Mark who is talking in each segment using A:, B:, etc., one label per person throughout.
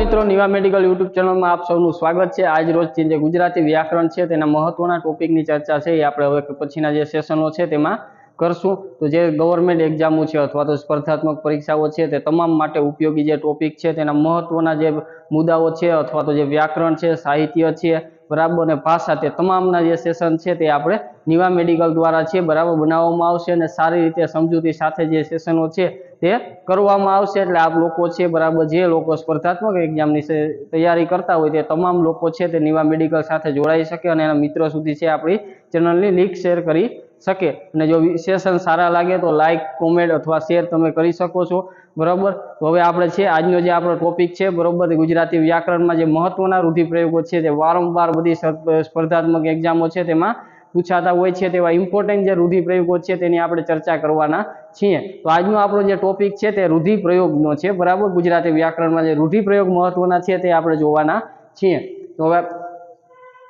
A: મિત્રો, Niva medical YouTube ચેનલમાં આપ સૌનું સ્વાગત છે. આજ રોજ જે ગુજરાતી વ્યાકરણ છે તેના મહત્વના ટોપિકની ચર્ચા છે એ આપણે હવે પછીના જે સેશનો છે તેમાં કરશું. તો જે ગવર્મેન્ટ એક્ઝામો છે અથવા તો સ્પર્ધાત્મક પરીક્ષાઓ છે તે તમામ માટે ઉપયોગી જે ટોપિક છે તેના મહત્વના જે મુદ્દાઓ છે અથવા તો જે વ્યાકરણ છે, સાહિત્ય છે, બરાબર અને ભાષા તે તમામના જે સેશન છે તે આપણે નિવા મેડિકલ દ્વારા છે બરાબર બનાવવામાં આવશે અને સારી રીતે સમજૂતી સાથે જે સેશનો છે તે કરવામાં આવશે. એટલે આપ લોકો છે, બરાબર, જે લોકો સ્પર્ધાત્મક એક્ઝામની તૈયારી કરતા હોય તે તમામ લોકો છે તે નિવા મેડિકલ સાથે જોડાઈ શકે અને એના મિત્રો સુધી છે આપણી ચેનલની લિંક શેર કરી શકે. અને જો સેશન સારા લાગે તો લાઇક કોમેન્ટ અથવા શેર તમે કરી શકો છો. બરાબર? તો હવે આપણે છે, આજનો જે આપણો ટોપિક છે, બરાબર ગુજરાતી વ્યાકરણમાં જે મહત્વના રૂઢિપ્રયોગો છે તે વારંવાર બધી સ્પર્ધાત્મક એક્ઝામો છે તેમાં પૂછાતા હોય છે તેવા ઇમ્પોર્ટન્ટ જે રૂઢિપ્રયોગો છે તેની આપણે ચર્ચા કરવાના છીએ. તો આજનો આપણો જે ટોપિક છે તે રૂઢિપ્રયોગનો છે. બરાબર? ગુજરાતી વ્યાકરણમાં જે રૂઢિપ્રયોગ મહત્વના છે તે આપણે જોવાના છીએ. તો હવે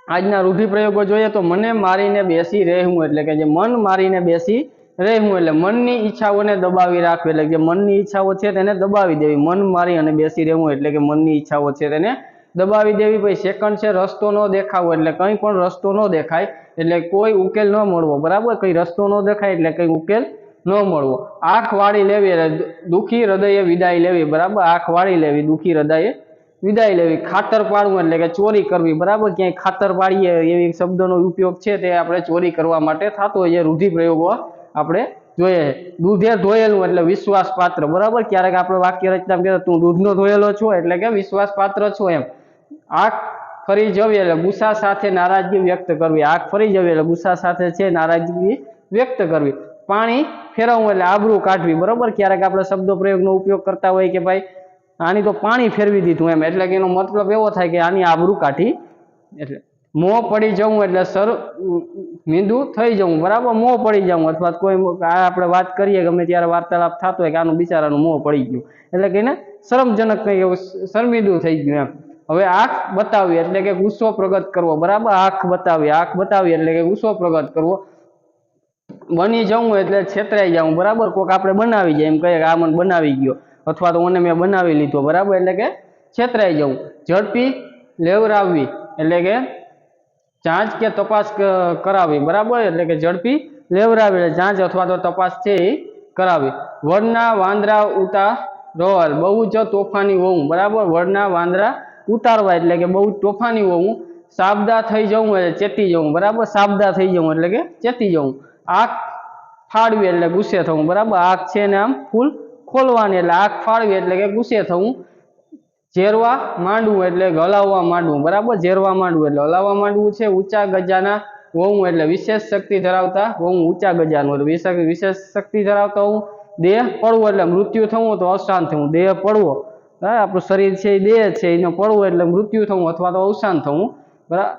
A: આજના રૂઢિપ્રયોગો જોઈએ તો મને મારીને બેસી રહેવું એટલે કે જે મન મારીને બેસી રહેવું એટલે મનની ઈચ્છાઓને દબાવી રાખવી એટલે જે મનની ઈચ્છાઓ છે તેને દબાવી દેવી. મન મારી અને બેસી રહેવું એટલે કે મનની ઈચ્છાઓ છે તેને દબાવી દેવી પછી સેકન્ડ છે રસ્તો ન દેખાવો એટલે કંઈ પણ રસ્તો ન દેખાય એટલે કોઈ ઉકેલ ન મળવો. બરાબર? કંઈ રસ્તો ન દેખાય એટલે કંઈ ઉકેલ ન મળવો. આંખ વાળી લેવી એટલે દુઃખી હૃદયે વિદાય લેવી. બરાબર? આંખ વાળી લેવી, દુઃખી હૃદયે વિદાય લેવી. ખાતર પાડવું એટલે કે ચોરી કરવી. બરાબર? ક્યાંય ખાતર પાડીએ એવી શબ્દનો ઉપયોગ છે તે આપણે ચોરી કરવા માટે થતો હોય છે. રૂઢિપ્રયોગો આપણે જોઈએ દૂધે ધોયેલું એટલે વિશ્વાસ પાત્ર બરાબર? ક્યારેક આપણે વાક્ય રચના કહેતા, તું દૂધનો ધોયેલો છો? એટલે કે વિશ્વાસ પાત્ર છો એમ. આંખ ફરી જવી એટલે ગુસ્સા સાથે નારાજગી વ્યક્ત કરવી. આંખ ફરી જવી એટલે ગુસ્સા સાથે છે નારાજગી વ્યક્ત કરવી. પાણી ફેરવવું એટલે આબરૂ કાઢવી. બરોબર? ક્યારેક આપણે શબ્દો પ્રયોગનો ઉપયોગ કરતા હોય કે ભાઈ, આની તો પાણી ફેરવી દીધું એમ. એટલે કે એનો મતલબ એવો થાય કે આની આબરૂ કાઢી એટલે મોં પડી જવું એટલે સર, મીંડું થઈ જવું. બરાબર? મોં પડી જવું. અથવા કોઈ આપણે વાત કરીએ ગમે ત્યારે વાર્તાલાપ થતો હોય કે આનું બિચારાનું મોં પડી ગયું. એટલે કે એને શરમજનક કંઈ એવું શરમિંદુ થઈ ગયું એમ. હવે આંખ બતાવી, એટલે કે ગુસ્સો પ્રગટ કરવો. બરાબર? આંખ બતાવી આંખ બતાવી, એટલે કે ગુસ્સો પ્રગટ કરવો. બની જવું એટલે છેતરાઈ જવું. બરાબર? કોક આપણે બનાવી જાય, એમ કહીએ કે આ મને બનાવી ગયો. અથવા તો મને મેં બનાવી લીધો. બરાબર? એટલે કે છેતરાઈ જવું. ઝડપી લેવરાવવી. એટલે કે જાંચ કે તપાસ ક- કરાવવી. બરાબર? એટલે કે ઝડપી લેવરાવી. એટલે જાંચ અથવા તો તપાસ છે એ કરાવી. વડના વાંદરા ઉતા રોલ બહુ જ તોફાની હોવું બરાબર? વડના વાંદરા ઉતારવા એટલે કે બહુ તોફાની હોવું સાબદા થઈ જવું એટલે ચેતી જવું બરાબર? સાબદા થઈ જવું એટલે કે ચેતી જવું આંખ ફાળવી એટલે ગુસ્સે થવું બરાબર? આંખ છે ને આમ ફૂલ ખોલવાની એટલે આંખ ફાળવી એટલે કે ગુસ્સે થવું ઝેરવા માંડવું એટલે હલાવવા માંડવું. બરાબર? ઝેરવા માંડવું એટલે હલાવવા માંડવું છે. ઊંચા ગજાના હોવું એટલે વિશેષ શક્તિ ધરાવતા હોવું ઊંચા ગજાનું એટલે વિશેષ શક્તિ ધરાવતા હોવું દેહ પડવો એટલે મૃત્યુ થવું તો અવસાન થવું. દેહ પડવો આપણું શરીર છે એ દેહ છે, એને પડવું એટલે મૃત્યુ થવું અથવા તો અવસાન થવું. બરાબર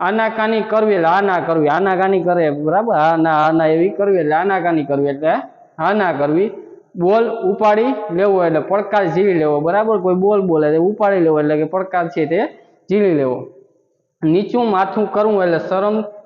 A: આનાકાની કરવી એટલે આના કરવી, આનાકાની કરે, બરાબર? હા ના હા ના એવી કરવી એટલે આનાકાની કરવી એટલે હા ના કરવી. બોલ ઉપાડી લેવો એટલે પડકાર ઝીલી લેવો, બરાબર? કોઈ બોલ બોલે એટલે ઉપાડી લેવો એટલે કે પડકાર છે તે ઝીલી લેવો. નીચું માથું કરવું એટલે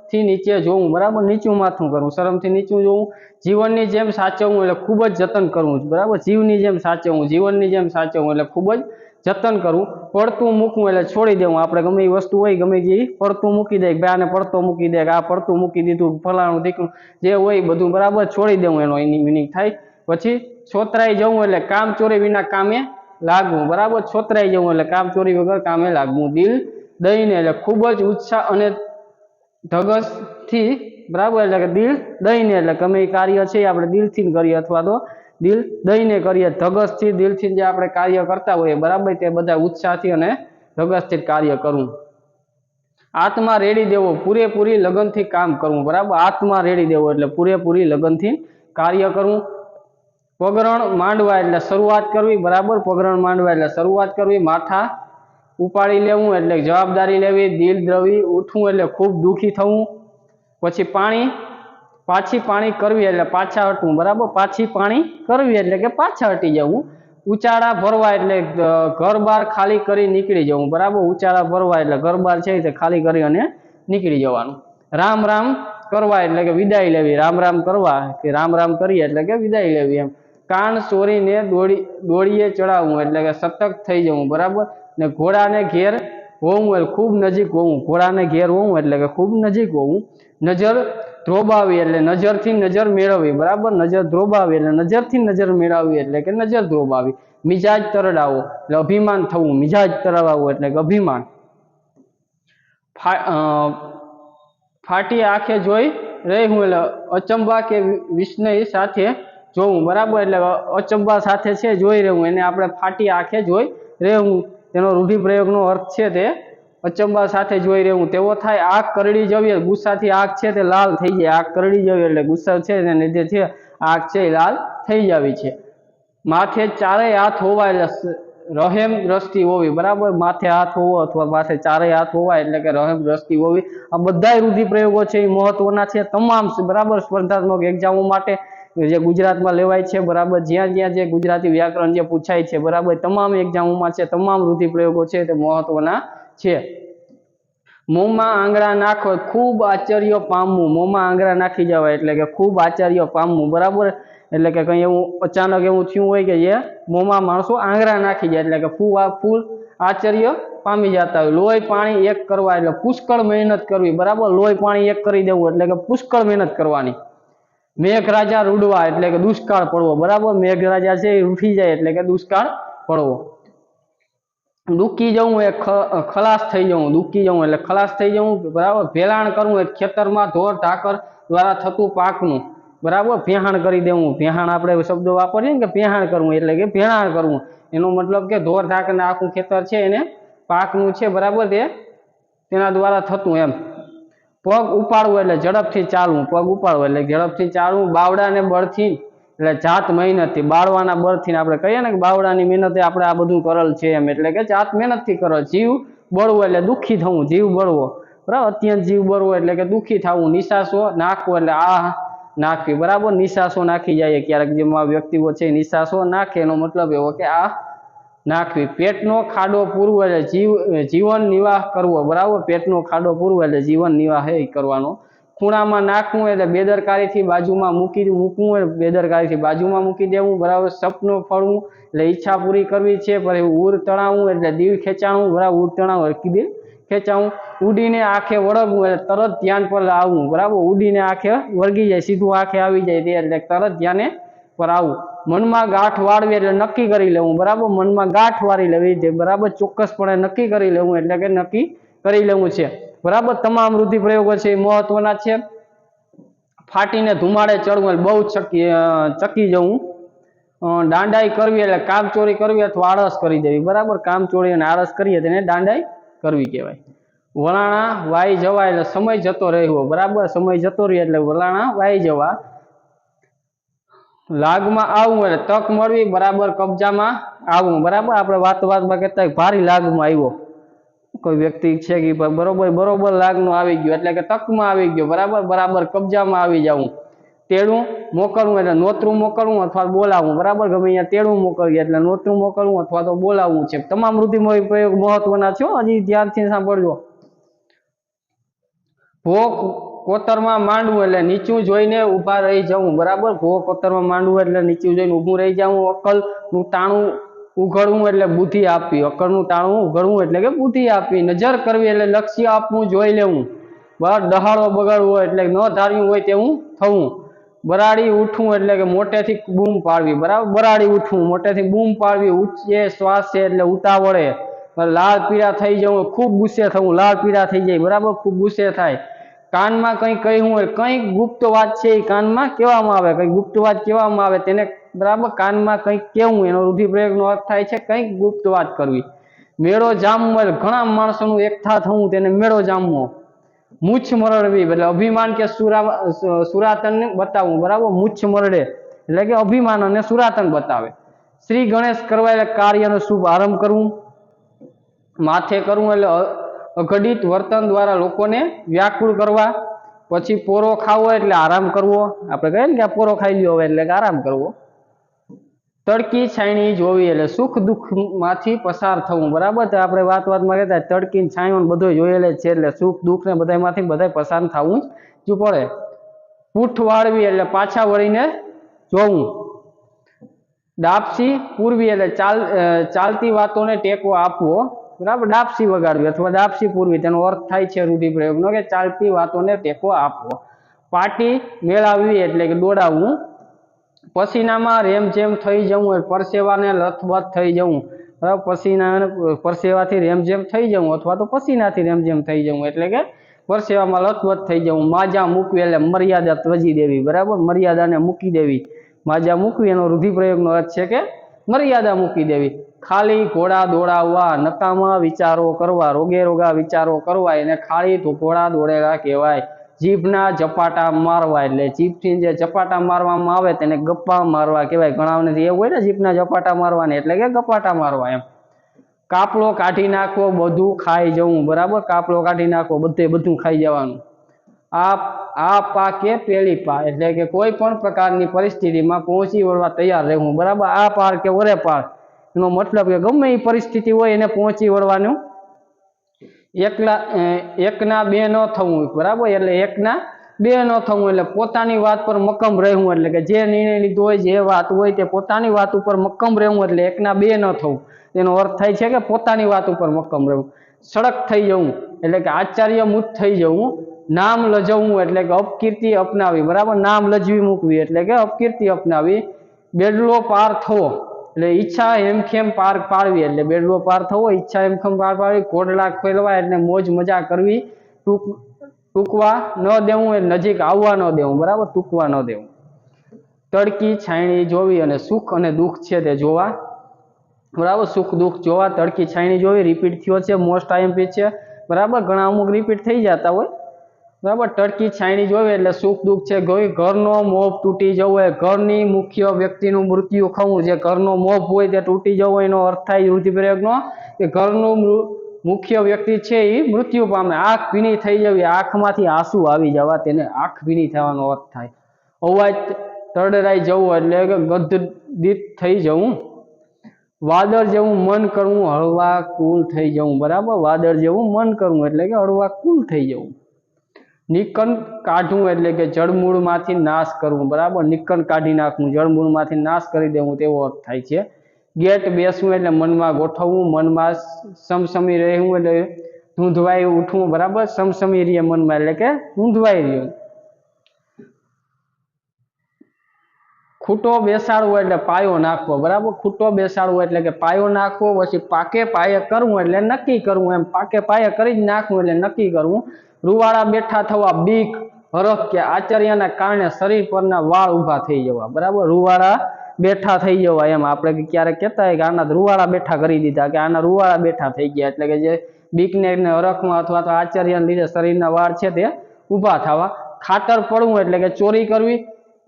A: શરમથી નીચે જોવું બરાબર? નીચું માથું કરવું શરમથી નીચું જોવું જીવનની જેમ સાચવવું એટલે ખૂબ જ જતન કરવું બરાબર? જીવની જેમ સાચવવું, જીવનની જેમ સાચવવું એટલે ખૂબ જ જતન કરવું પડતું મૂકવું એટલે છોડી દેવું. આપણે ગમે એ વસ્તુ હોય, ગમે એ પડતું મૂકી દે ભાઈ આને પડતો મૂકી દે આ પડતું મૂકી દીધું ફલાણું દીકરું, જે હોય બધું, બરાબર? છોડી દેવું એનો એની મિનિંગ થાય. પછી છોતરાઈ જવું એટલે કામ ચોરી વિના કામે લાગવું, બરાબર? છોતરાઈ જવું એટલે કામ ચોરી વગર કામે લાગવું. દિલ દઈને એટલે ખૂબ જ ઉત્સાહ અને ધગસથી બરાબર એટલે કે દિલ દઈને એટલે ગમે એ કાર્ય છે એ આપણે દિલથી કરીએ અથવા તો દિલ દઈને કરીએ. ધગસથી દિલથી જે આપણે કાર્ય કરતા હોઈએ બરાબર તે બધા ઉત્સાહથી અને ધગસથી કાર્ય કરવું આત્મા રેડી દેવો, પૂરેપૂરી લગનથી કામ કરવું, બરાબર? આત્મા રેડી દેવો એટલે પૂરેપૂરી લગનથી કાર્ય કરવું પગરણ માંડવા એટલે શરૂઆત કરવી, બરાબર? પગરણ માંડવા એટલે શરૂઆત કરવી, માથા ઉપાડી લેવું એટલે જવાબદારી લેવી, દિલ દ્રવી, ઉઠવું એટલે ખૂબ દુઃખી થવું. પછી પાણી, પાછી પાણી કરવી એટલે પાછા હટવું, બરાબર? પાછી પાણી કરવી એટલે કે પાછા હટી જવું. ઉચાળા ભરવા એટલે ઘરબાર ઘર બાર ખાલી કરી નીકળી જવું, બરાબર? ઉચાળા ભરવા એટલે ઘર બાર છે તે ખાલી કરી અને નીકળી જવાનું. રામ રામ કરવા એટલે કે વિદાય લેવી, રામ રામ કરવા કે રામ રામ કરીએ એટલે કે વિદાય લેવી એમ. કાન ચોરીને દોડી, દોડીએ ચડાવવું એટલે કે સતર્ક થઈ જવું, બરાબર? ને ઘોડાને ઘેર હોવું ખૂબ નજીક હોવું. ઘોડાને ઘેર હોવું એટલે કે ખૂબ નજીક હોવું. નજર ધ્રોબાવી એટલે નજરથી નજર મેળવવી. બરાબર? નજર ધ્રોબાવી એટલે નજરથી નજર મેળવવી એટલે કે નજર ધ્રોબાવી. મિજાજ તરડાવો એટલે અભિમાન થવું. મિજાજ તરડાવવું એટલે કે અભિમાન. ફાટી આંખે જોઈ રહી હું એટલે અચંબા કે વિષ્ણય સાથે જોવું. બરાબર? એટલે અચંબા સાથે છે જોઈ રહ્યું. એને આપણે ફાટી આંખે જોઈ રહેવું તેનો રૂઢિપ્રયોગનો અર્થ છે તે, અચંબા સાથે જોઈ રહેવું. તેવો થાય આંખ કરડી જવી ગુસ્સાથી આંખ છે તે લાલ થઈ જાય. આંખ કરડી જવી એટલે ગુસ્સા છે એને લીધે છે આંખ છે એ લાલ થઈ જવી છે. માથે ચારેય હાથ હોવા એટલે રહેમ દ્રષ્ટિ હોવી. બરાબર? માથે હાથ હોવો અથવા માથે ચારેય હાથ હોવા એટલે કે રહેમ દ્રષ્ટિ હોવી. આ બધાય રૂઢિપ્રયોગો છે એ મહત્વના છે તમામ બરાબર? સ્પર્ધાત્મક એક્ઝામો માટે જે ગુજરાતમાં લેવાય છે, બરાબર? જ્યાં જ્યાં જે ગુજરાતી વ્યાકરણ જે પૂછાય છે, બરાબર? તમામ એક્ઝામોમાં છે, તમામ રૂઢિપ્રયોગો છે, તે મહત્વના છે. મોંમાં આંગળા નાખો, ખૂબ આશ્ચર્ય પામવું. મોંમાં આંગળા નાખી જવાય એટલે કે ખૂબ આશ્ચર્ય પામવું, બરાબર? એટલે કે કંઈ એવું અચાનક એવું થયું હોય કે જે મોંમાં માણસો આંગળા નાખી જાય એટલે કે ફૂ આ ફૂલ આશ્ચર્ય પામી જતા હોય. લોહી પાણી એક કરવા એટલે પુષ્કળ મહેનત કરવી, બરાબર? લોહી પાણી એક કરી દેવું એટલે કે પુષ્કળ મહેનત કરવાની. મેઘરાજા રૂડવા એટલે કે દુષ્કાળ પડવો, બરાબર? મેઘરાજા છે એ ઉઠી જાય એટલે કે દુષ્કાળ પડવો. દુઃખી જવું એ ખલાસ થઈ જવું, દુઃખી જવું એટલે ખલાસ થઈ જવું, બરાબર? ભેલાણ કરવું એ ખેતરમાં ઢોર ઢાકર દ્વારા થતું પાકનું, બરાબર? ભેહાણ કરી દેવું. ભેહાણ આપણે શબ્દો વાપરીએ ને કે ભેહાણ કરવું એટલે કે ભેણાણ કરવું. એનો મતલબ કે ઢોર ઢાકરને આખું ખેતર છે એને પાકનું છે, બરાબર? તે તેના દ્વારા થતું એમ. પગ ઉપાડવું એટલે ઝડપથી ચાલવું, પગ ઉપાડવું એટલે ઝડપથી ચાલવું બાવડાને બળથી એટલે જાત મહેનતથી, બાળવાના બળથી આપણે કહીએ ને કે બાવડાની મહેનતે આપણે આ બધું કરેલ છે એમ. એટલે કે જાત મહેનતથી કરો, જીવ બળવો એટલે દુઃખી થવું, જીવ બળવો. બરાબર? અત્યંત જીવ બળવો એટલે કે દુઃખી થવું, નિશાસો નાખવો એટલે આ નાખવી. બરાબર? નિશાસો નાખી જાય ક્યારેક જેમાં વ્યક્તિઓ છે નિશાસો નાખે એનો મતલબ એવો કે આ નાખવી. પેટનો ખાડો પૂરવો એટલે જીવ, જીવન નિવાહ કરવો. બરાબર? પેટનો ખાડો પૂરવો એટલે જીવન નિવાહ એ કરવાનો. ખૂણામાં નાખવું એટલે બેદરકારીથી બાજુમાં મૂકી મૂકવું એટલે બેદરકારીથી બાજુમાં મૂકી દેવું. બરાબર? સપનું ફળવું એટલે ઈચ્છા પૂરી કરવી છે. પછી ઉર તણાવવું એટલે દિલ ખેંચાણું. બરાબર? ઉર તણાવ દિલ ખેંચાવું. ઉડીને આંખે વળગવું એટલે તરત ધ્યાન પર આવવું બરાબર? ઉડીને આંખે વળગી જાય. સીધું આંખે આવી જાય તે એટલે તરત ધ્યાને પર આવવું મનમાં ગાંઠ વાળવી એટલે નક્કી કરી લેવું, બરાબર? મનમાં ગાંઠ વાળી લેવી છે, બરાબર? ચોક્કસપણે નક્કી કરી લેવું, એટલે કે નક્કી કરી લેવું છે. બરાબર? તમામ રૂઢિપ્રયોગો છે, એ મહત્વના છે. ફાટીને ધુમાડે ચડવું એટલે બહુ ચકી ચકી જવું. દાંડાઈ કરવી એટલે કામચોરી કરવી અથવા આળસ કરી દેવી, બરાબર? કામચોરી અને આળસ કરીએ તેને દાંડાઈ કરવી કહેવાય. વલાણા વાઈ જવા એટલે સમય જતો રહેવો, બરાબર? સમય જતો રહે એટલે વલાણા વાઈ જવા લાગમાં આવવું એટલે તક મળવી બરાબર કબજામાં આવવું બરાબર? આપણે વાત વાતમાં કહેતા ભારી લાગમાં આવ્યો. કોઈ વ્યક્તિ છે કે બરોબર બરોબર લાગનું આવી ગયું. એટલે કે તકમાં આવી ગયો. બરાબર? બરાબર કબજામાં આવી જવું તેડું મોકલવું એટલે નોતરું મોકલવું અથવા બોલાવવું બરાબર? ગમે અહીંયા તેડું મોકલીએ એટલે નોતરું મોકલવું અથવા તો બોલાવવું છે. તમામ રૂઢિમય પ્રયોગ મહત્વના છે હજી ધ્યાનથી સાંભળજો. ભો કોતરમાં માંડવું એટલે નીચું જોઈને ઊભા રહી જવું, બરાબર? ભો કોતરમાં માંડવું એટલે નીચું જોઈને ઊભું રહી જવું અકલનું તાણું ઉઘડવું એટલે બુદ્ધિ આપવી, અક્કલનું તાણું ઉઘડવું એટલે કે બુદ્ધિ આપવી, નજર કરવી એટલે લક્ષ્ય આપવું, જોઈ લેવું. બરાબર દહાડો બગાડવો એટલે ન ધાર્યું હોય તેવું થવું. બરાડી ઉઠવું એટલે કે મોટેથી બૂમ પાડવી, બરાબર? બરાડી ઉઠવું, મોટેથી બૂમ પાડવી, ઊંચે શ્વાસ એટલે ઉતાવળે. લાલ પીળા થઈ જવું, ખૂબ ગુસ્સે થવું લાલ પીળા થઈ જાય, બરાબર? ખૂબ ગુસ્સે થાય. કાનમાં કંઈ કહ્યું હોય, કંઈક ગુપ્ત વાત છે એ કાનમાં કહેવામાં આવે. કંઈક ગુપ્ત વાત કહેવામાં આવે તેને બરાબર કાનમાં કંઈક કહેવું, એનો રૂઢિપ્રયોગનો અર્થ થાય છે કંઈક ગુપ્ત વાત કરવી. મેળો જામવો એટલે ઘણા માણસોનું એકઠા થવું, તેને મેળો જામવો. મૂછ મરડવી, એટલે અભિમાન કે સુરા સુરાતન બતાવવું, બરાબર? મૂછ મરડે, એટલે કે અભિમાન અને સુરાતન બતાવે. શ્રી ગણેશ કરવા એટલે કાર્યનો શુભ આરંભ કરવું, માથે કરવું, એટલે અ- અઘટિત વર્તન દ્વારા લોકોને વ્યાકુળ કરવા, પછી પોરો ખાવો એટલે આરામ કરવો. આપણે કહીએ ને કે પોરો ખાઈ લ્યો હવે એટલે આરામ કરવો. તડકી છાયણી જોવી એટલે સુખ દુઃખમાંથી પસાર થવું. બરાબર આપણે વાત વાતમાં કહેતા તડકી છાંયો બધું જોયેલે છે એટલે સુખ દુઃખ ને બધામાંથી બધા પસાર થવું જ પડે? પૂઠ વાળવી એટલે પાછા વળીને જોવું. ડાપસી પૂર્વી એટલે ચાલ ચાલતી વાતોને ટેકો આપવો. બરાબર? ડાપસી વગાડવી અથવા ડાપસી પૂર્વી, તેનો અર્થ થાય છે રૂઢિપ્રયોગનો કે ચાલતી વાતોને ટેકો આપવો. પાટી મેળાવવી એટલે કે દોડાવવું. પસીનામાં રેમઝેમ થઈ જવું પરસેવાને લથબથ થઈ જવું. બરાબર? પસીના પરસેવાથી રેમઝેમ થઈ જવું અથવા તો પસીનાથી રેમઝેમ થઈ જવું એટલે કે પરસેવામાં લથબથ થઈ જવું. માજા મૂકવી એટલે મર્યાદા ત્વજી દેવી, બરાબર? મર્યાદાને મૂકી દેવી. માજા મૂકવી એનો રૂઢિપ્રયોગનો અર્થ છે કે મર્યાદા મૂકી દેવી. ખાલી ઘોડા દોડાવવા, નકામા વિચારો કરવા રોગે રોગા વિચારો કરવા એને ખાલી તો ઘોડા દોડેલા કહેવાય. જીભના ઝપાટા મારવા એટલે જીભથી જે ઝપાટા મારવામાં આવે તેને ગપ્પા મારવા કહેવાય. ઘણાને એવું હોય ને જીભના ઝપાટા મારવાને એટલે કે ગપાટા મારવા એમ. કાપડો કાઢી નાખવો બધું ખાઈ જવું. બરાબર? કાપડો કાઢી નાખવો બધે બધું ખાઈ જવાનું. આ આ પા કે પેલી પા એટલે કે કોઈ પણ પ્રકારની પરિસ્થિતિમાં પહોંચી વળવા તૈયાર રહેવું. બરાબર? આ પાર કે ઓરે પાર? એનો મતલબ કે ગમે એ પરિસ્થિતિ હોય એને પહોંચી વળવાનું. એકલા એકના બે ન થવું બરાબર? એટલે એકના બે ન થવું એટલે પોતાની વાત પર મક્કમ રહેવું એટલે કે જે નિર્ણય લીધો હોય, જે વાત હોય તે પોતાની વાત ઉપર મક્કમ રહેવું એટલે એકના બે ન થવું. તેનો અર્થ થાય છે કે પોતાની વાત ઉપર મક્કમ રહેવું. સડક થઈ જવું એટલે કે આચાર્ય મુક્ત થઈ જવું, નામ લજવવું એટલે કે અપકીર્તિ અપનાવી, બરાબર? નામ લજવી મૂકવી એટલે કે અપકીર્તિ અપનાવી. બેડલો પાર થવો. એટલે ઈચ્છા એમખેમ પાર પાડવી? એટલે બેડલો પાર થવો, ઈચ્છા હેમખેમ પાર પાડવી? કોડલા ખોલવા એટલે મોજ મજા કરવી. ટૂંક, ટૂંકવા ન દેવું એટલે નજીક આવવા ન દેવું, બરાબર? ટૂંકવા ન દેવું. તડકી, છાયણી જોવી અને સુખ અને દુઃખ છે તે જોવા. બરાબર? સુખ, દુઃખ જોવા, તડકી, છાયણી જોવી રિપીટ થયો છે મોસ્ટ આઈએમપી છે બરાબર? ઘણા અમુક રિપીટ થઈ જતા હોય. બરાબર? ટર્કી છાયણી જોવે એટલે સુખ દુઃખ છે. ગઈ ઘરનો મોભ તૂટી જવો એ ઘરની મુખ્ય વ્યક્તિનું મૃત્યુ ખવું જે ઘરનો મોભ હોય તે તૂટી જવો એનો અર્થ થાય રુધિપ્રયોગનો કે ઘરનું મુખ્ય વ્યક્તિ છે એ મૃત્યુ પામે. આંખ ભીની થઈ જવી. આંખમાંથી આંસુ આવી જવા. તેને આંખ ભીની થવાનો અર્થ થાય. અવાજ તડરાઈ જવું એટલે ગદદિત થઈ જવું. વાદળ જેવું મન કરવું. હળવા કુલ થઈ જવું. બરાબર? વાદળ જેવું મન કરવું એટલે કે હળવા કુલ થઈ જવું. નિકંદ કાઢવું એટલે કે જળમૂળમાંથી નાશ કરવું બરાબર? નિકન કાઢી નાખવું જળમૂળમાંથી નાશ કરી દેવું, તેવો અર્થ થાય છે. ગેટ બેસવું એટલે મનમાં ગોઠવવું, મનમાં સમસમી રહેવું એટલે ધૂંધવાઈ ઉઠવું, બરાબર? સમસમી રહે મનમાં એટલે કે ધૂંધવાઈ રહ્યું ખૂટો બેસાડવો એટલે પાયો નાખવો, બરાબર? ખૂટો બેસાડવો એટલે કે પાયો નાખવો, પછી પાકે પાયે કરવું એટલે નક્કી કરવું, એમ પાકે પાયે કરી જ નાખવું એટલે નક્કી કરવું. રૂવાડા બેઠા થવા બીક, હરખ કે આચર્યના કારણે શરીર પરના વાળ ઊભા થઈ જવા. બરાબર? રૂવાળા બેઠા થઈ જવા એમ. આપણે ક્યારેક કહેતા કે આના રૂવાળા બેઠા કરી દીધા કે આના રૂવાળા બેઠા થઈ ગયા. એટલે કે જે બીકને હરખમાં અથવા તો આચર્યને લીધે શરીરના વાળ છે તે ઊભા થવા. ખાતર પડવું એટલે કે ચોરી કરવી.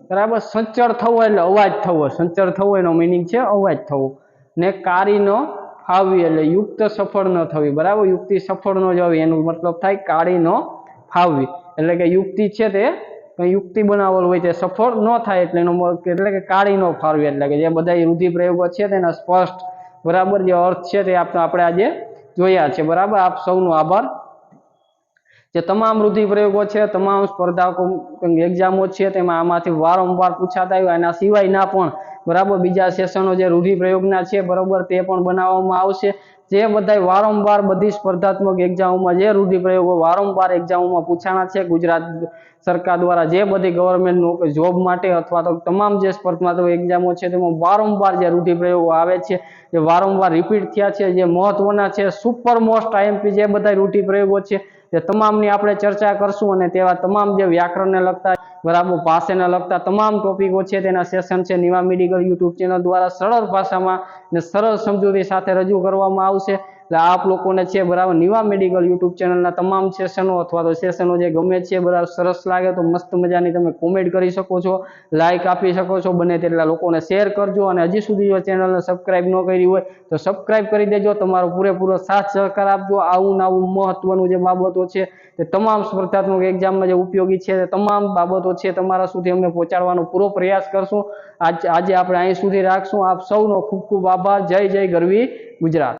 A: બરાબર? સંચળ થવો એટલે અવાજ થવો. સંચળ થવો એનો મિનિંગ છે અવાજ થવો. ને કારીનો ફાવવી એટલે યુક્ત સફળ ન થવી. બરાબર? યુક્તિ સફળ ન જવી એનો મતલબ થાય કાળી ન ફાવવી. એટલે કે યુક્તિ છે તે યુક્તિ બનાવેલ હોય તે સફળ ન થાય એટલે એનો એટલે કે કાળી ન ફાવવી એટલે કે જે બધા રૂઢિપ્રયોગો છે તેના સ્પષ્ટ બરાબર જે અર્થ છે તે આપણે આજે જોયા છે. બરાબર? આપ સૌનો આભાર. જે તમામ રૂઢિપ્રયોગો છે, તમામ સ્પર્ધાકો એક્ઝામો છે, તેમાં આમાંથી વારંવાર પૂછાતા આવ્યા. એના સિવાયના પણ બરાબર બીજા સેશનો જે રૂઢિપ્રયોગના છે, બરાબર તે પણ બનાવવામાં આવશે. જે બધાય વારંવાર બધી સ્પર્ધાત્મક એક્ઝામોમાં જે રૂઢિપ્રયોગો વારંવાર એક્ઝામોમાં પૂછાણા છે, ગુજરાત સરકાર દ્વારા જે બધી ગવર્મેન્ટ જોબ માટે અથવા તો તમામ જે સ્પર્ધાત્મક એક્ઝામો છે, તેમાં વારંવાર જે રૂઢિપ્રયોગો આવે છે, જે વારંવાર રિપીટ થયા છે, જે મહત્વના છે સુપર મોસ્ટ આઈએમપી જે બધા રૂઢિપ્રયોગો છે તે તમામની આપણે ચર્ચા કરશું અને તેવા તમામ જે વ્યાકરણને લગતા, બરાબર, ભાષાને લગતા તમામ ટોપિકો છે તેના સેશન છે નિવા મેડિકલ યુટ્યુબ ચેનલ દ્વારા સરળ ભાષામાં ને સરળ સમજૂતી સાથે રજૂ કરવામાં આવશે. એટલે આપ લોકોને છે બરાબર નિવા મેડિકલ યુટ્યુબ ચેનલના તમામ સેશનો અથવા તો સેશનો જે ગમે છે બરાબર સરસ લાગે તો મસ્ત મજાની તમે કોમેન્ટ કરી શકો છો લાઇક આપી શકો છો, બને તેટલા લોકોને શેર કરજો અને હજી સુધી જો ચેનલને સબસ્ક્રાઇબ ન કરી હોય તો સબસ્ક્રાઇબ કરી દેજો, તમારો પૂરેપૂરો સાથ સહકાર આપજો. આવું આવું મહત્વનું જે બાબતો છે તે તમામ સ્પર્ધાત્મક એક્ઝામમાં જે ઉપયોગી છે તમામ બાબતો છે તમારા સુધી અમે પહોંચાડવાનો પૂરો પ્રયાસ કરશું. આજ, આજે આપણે અહીં સુધી રાખશું. આપ સૌનો ખૂબ ખૂબ આભાર. જય જય ગરવી ગુજરાત.